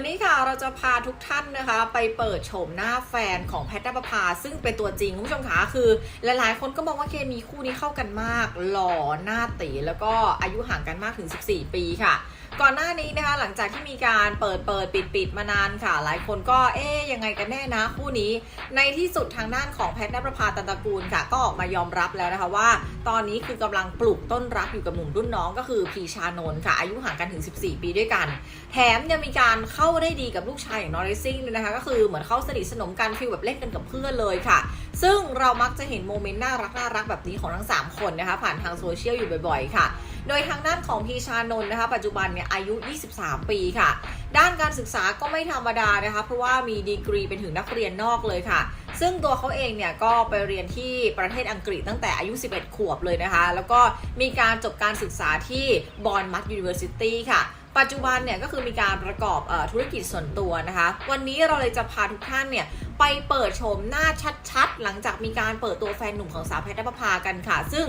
วันนี้ค่ะเราจะพาทุกท่านนะคะ ไปเปิดโฉมหน้าแฟนของแพทย์นภพาซึ่งเป็นตัวจริงคุณผู้ชมคะคือ หลายๆ คนก็มองว่าเคมีคู่นี้เข้ากันมาก หล่อหน้าตีแล้วก็อายุห่างกันมากถึง 14 ปีค่ะ ก่อนหน้านี้นะคะหลังจากที่มีการเปิดเปิดปิดปิดมานานค่ะ หลายคนก็เอ๊ยยังไงกันแน่นะคู่นี้ ในที่สุดทางด้านของแพทย์นภพาตันตระกูลค่ะ ก็ออกมายอมรับแล้วนะคะว่า ตอนนี้คือกำลังปลูกต้นรักอยู่กับหนุ่มรุ่นน้องก็คือพีชานนท์ค่ะ อายุห่างกันถึง 14 ปีด้วยกัน แถมยังมีการเข้าได้ดีกับลูกชายอย่างนอริซิ่งเลยนะคะก็คือเหมือนเข้าสนิทสนมกันฟีลแบบเล่นกันกับเพื่อนเลยค่ะ ซึ่งเรามักจะเห็นโมเมนต์น่ารักน่ารักแบบนี้ของทั้ง 3 คนนะคะผ่านทางโซเชียลอยู่บ่อยๆ ค่ะ โดยทางด้านของพีชานนท์นะคะ ปัจจุบันเนี่ยอายุ 23 ปีค่ะ ด้านการศึกษาก็ไม่ธรรมดานะคะ เพราะว่ามีดีกรีเป็นถึงนักเรียนนอกเลยค่ะ ซึ่งตัวเขาเองเนี่ยก็ไปเรียนที่ประเทศอังกฤษตั้งแต่อายุ 11 ขวบเลยนะคะ แล้วก็มีการจบการศึกษาที่บอนมั t ยูนิเวอร์ซิตี้ค่ะปัจจุบันเนี่ยก็คือมีการประกอบอธุรกิจส่วนตัวนะคะ วันนี้เราเลยจะพาทุกท่านเนี่ย ไปเปิดโฉมหน้าชัดๆ หลังจากมีการเปิดตัวแฟนหนุ่มของสาวแพทย์นภพากันค่ะ ซึ่ง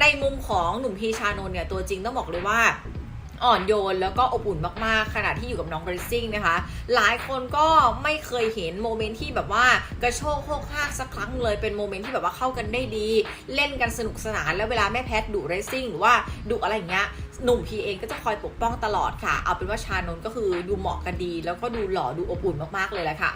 ในมุมของหนุ่มพีชานนท์เนี่ยตัวจริงต้องบอกเลยว่าอ่อนโยนแล้วก็อบอุ่นมากๆ ขณะที่อยู่กับน้องเรซซิ่งนะคะ หลายคนก็ไม่เคยเห็นโมเมนต์ที่แบบว่ากระโชกโคกฮากสักครั้งเลยเป็นโมเมนต์ที่แบบว่าเข้ากันได้ดี เล่นกันสนุกสนาน แล้วเวลาแม่แพทดุเรซซิ่งหรือว่าดุอะไรอย่างเงี้ยหนุ่มพีเองก็จะคอยปกป้องตลอดค่ะ เอาเป็นว่าชานนก็คือดูเหมาะกันดี แล้วก็ดูหล่อดูอบอุ่นมากๆเลยแหละค่ะ